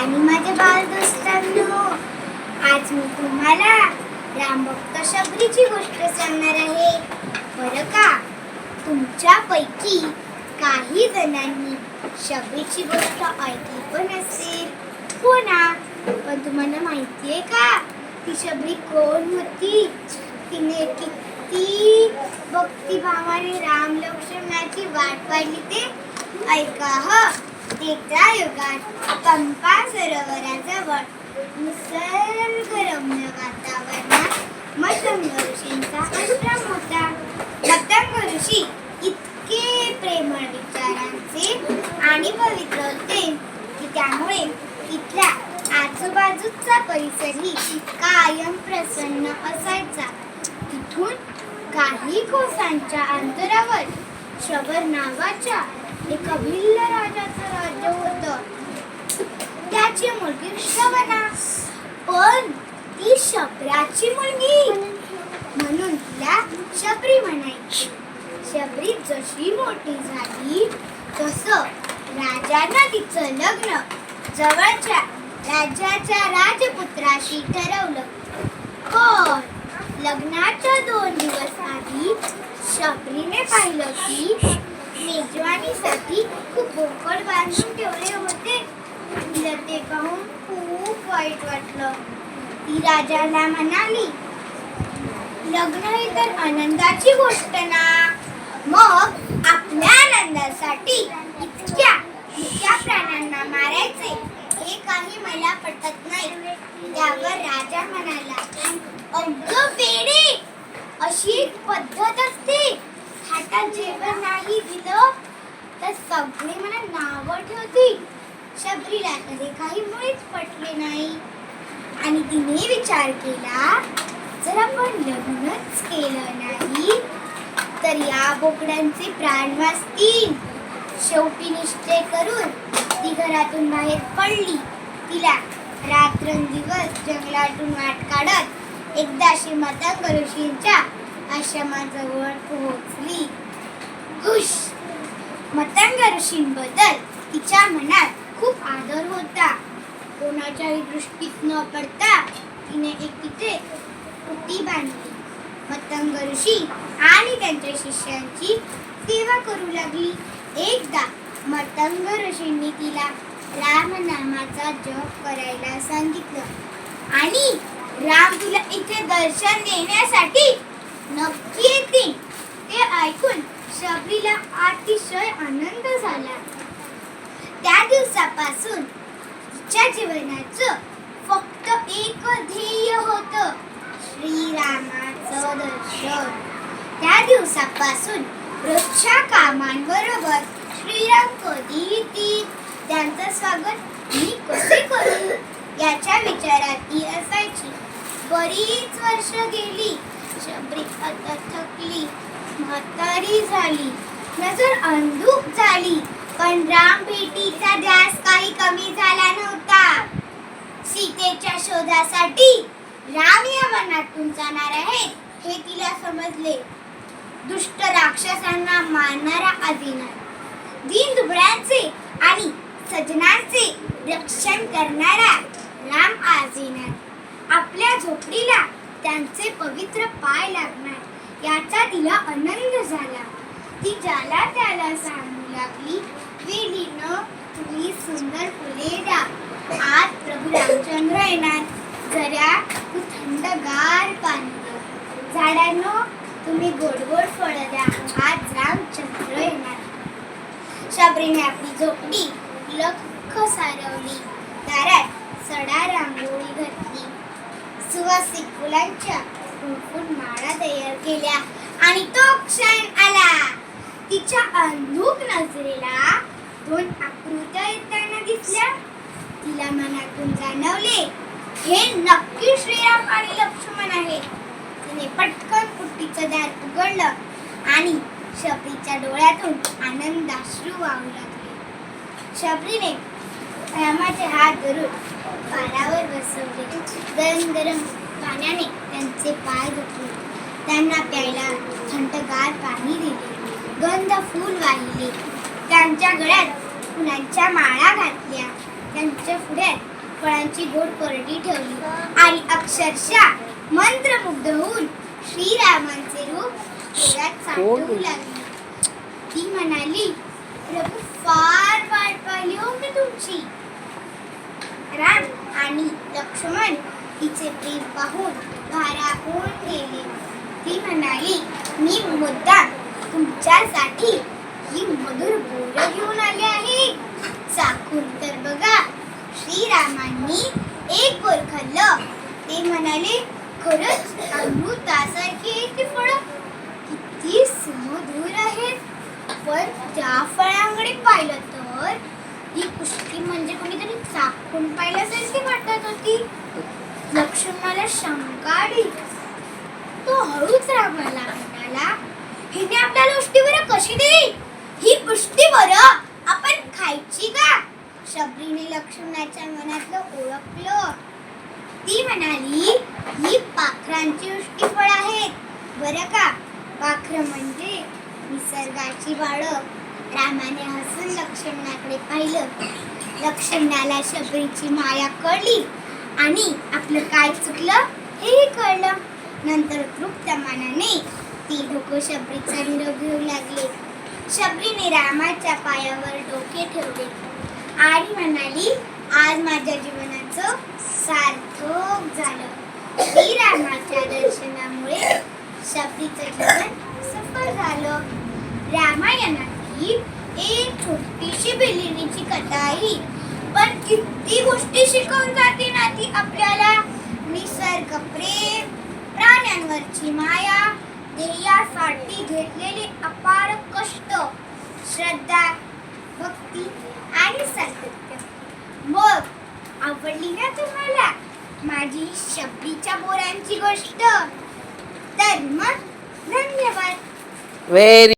आणि माझे बालदोस्तांनो आज मी तुम्हाला रामभक्त शबरीची गोष्ट सांगणार आहे. बरं का? तुमच्यापैकी काही जणांनी शबरीची गोष्ट ऐकली पण असेल. हो ना? पण तुम्हाला माहिती आहे का? ती शबरी कोण होती? तिने किती भक्तिभावाने राम लक्ष्मणाची वाट पाहिली ते? ऐका ह. तेच्या युगात पंपा सरोवराजवळ निसर्गरम्य वातावरणात मतंग ऋषींचा आश्रम होता. मतंग ऋषी इतके प्रेमळ विचारांचे आणि पवित्र होते की त्यामुळे तिथल्या आजूबाजूचा परिसरही कायम प्रसन्न असायचा. तिथून काही कोसांच्या अंतरावर शबर नावाच्या एका भिल्ल राजाचं राज्य होतं. त्याची मुलगी श्रवणा पण ती शबराची मुलगी. म्हणून तिला शबरी म्हणायची. शबरी जशी मोठी झाली तसं राजानं तिचं लग्न जवळच्या राज्याच्या राजपुत्राशी ठरवलं. पण लग्नाच्या दोन दिवस आधी शबरीने पाहिलं की मेजवानीसाठी खूप बोकड बांधून ठेवले होते तिला ते पाहून खूप वाईट वाटलं ती राजाला म्हणाली लग्न हे तर आनंदाची गोष्ट ना मग आपल्या आनंदासाठी इतक्या इतक्या प्राण्यांना मारायचे हे काही मला पटत नाही त्यावर राजा म्हणाला अगं वेडे अशी एक पद्धत असते का जेवण नाही दिलं तर सगळे मला नावं ठेवतील. शबरीला तर हे काही मुळीच पटले नाही. आणि तिने विचार केला जर आपण लग्नच केलं नाही तर या बोकड्यांचे प्राण वाचतील. शेवटी निश्चय करून ती घरातून बाहेर पडली. तिला रात्रंदिवस जंगलातून वाट काढत एकदाशी मतंग ऋषींच्या आश्रमाजवळ पोहोचली. हुश. मतंग ऋषींबद्दल तिच्या मनात खूप आदर होता. कोणाच्याही दृष्टीत न पडता तिने एक तिथे कुटी बांधली. मतंग ऋषी आणि त्यांच्या शिष्यांची सेवा करू लागली. एकदा मतंग ऋषींनी तिला राम नामाचा जप करायला सांगितलं. आणि राम तुला इथे दर्शन देण्यासाठी नक्की येतील. ते ऐकून शबरीला अतिशय आनंद झाला. त्या दिवसापासून तिच्या जीवनाचं फक्त एक ध्येय होतं श्रीरामाचं दर्शन. त्या दिवसापासून रोजच्या कामांबरोबर श्रीराम कधी येतील? त्यांचं स्वागत मी कसे करू? याच्या विचारात ती असायची. बरीच वर्ष गेली शबरी आता थकली. म्हातारी झाली. नजर अंधूक झाली. पण राम भेटीचा ध्यास काही कमी झाला नव्हता. सीतेच्या शोधासाठी राम या वनातून जाणार आहेत हे तिला समजले. दुष्ट राक्षसांना मारणारा आदिनाथ दीन दुबळ्यांचे आणि सजनांचे रक्षण करणारा राम आजीनाथ आपल्या झोपडीला त्यांचे पवित्र पाय लागणार. याचा तिला आनंद झाला. ती ज्याला त्याला सांगू लागली वेलीनं तुम्ही सुंदर फुले द्या. आज प्रभू रामचंद्र येणार. जरा तू थंडगार पाणी दे. झाडांनो तुम्ही गोड गोड फळं द्या. आज रामचंद्र येणार. शबरीने आपली झोपडी लख सारवली दारात सडा रांगोळी घातली. सुवासिक फुलांच्या फुलफुल माळा तयार केल्या आणि तो क्षण आला. तिच्या अंधूक नजरेला दोन आकृत्या येताना दिसल्या. तिला मनातून जाणवले हे नक्की श्रीराम आणि लक्ष्मण आहे. तिने पटकन कुट्टीचं दार उघडलं आणि शबरीच्या डोळ्यातून आनंदाश्रू वाहू लागले. शबरीने रामाचे हात धरून पारावर बसवले. गरम गरम पाण्याने त्यांचे पाय धुतले त्यांना प्यायला थंडगार पाणी दिले. गंध फूल वाहिले. त्यांच्या गळ्यात फुलांच्या माळा घातल्या. त्यांच्या पुढ्यात फळांची गोड कोरडी ठेवली. आणि अक्षरशः मंत्रमुग्ध होऊन श्रीरामांचे रूप डोळ्यात साठवू लागली. ती म्हणाली प्रभू फार वाट पाहिली हो मी तुमची. राम आणि लक्ष्मण तिचे प्रेम पाहून भारावून गेले ती म्हणाली मी मुद्दाम तुमच्यासाठी ही मधुर बोर घेऊन आले आहे. चाकून तर बघा श्रीरामांनी एक बोर खाल्लं. ते म्हणाले खरंच अमृतासारखी ते ती फळं. किती सुमधुर आहेत. पण त्या फळांकडे पाहिलं तर ही कुस्ती म्हणजे कोणीतरी चाकून पाहिल्यासारखी वाटत होती. लक्ष्मणाला शंका आली. तो हळूच रामाला म्हणाला हिने आपल्याला उष्टीवर कशी देईल ही उष्टी बरं आपण खायची का? शबरीने लक्ष्मणाच्या मनातलं ओळखलं. ती म्हणाली ही पाखरांची उष्टी फळ आहेत बरं का? पाखरं म्हणजे निसर्गाची बाळ रामाने हसून लक्ष्मणाकडे पाहिलं. लक्ष्मणाला शबरीची माया कळली. आणि आपलं काय चुकलं हेही कळलं. नंतर तृप्त मनाने ती डोकं शबरीचा निरोप घेऊ लागले. शबरीने रामाच्या पायावर डोके ठेवले. आणि म्हणाली आज माझ्या जीवनाचं सार्थक झालं. श्रीरामाच्या दर्शनामुळे शबरीचं जीवन सफल झालं. रामायणातील एक छोटीशी बिल्लिणीची कथा आहे. पण किती गोष्टी शिकवून जाते ना ती आपल्याला. निसर्ग प्रेम प्राण्यांवरची माया ध्येयासाठी घेतलेले अपार कष्ट श्रद्धा भक्ती आणि सातत्य. मग आवडली ना तुम्हाला माझी शबरीच्या बोरांची गोष्ट? तर मग धन्यवाद. व्हेरी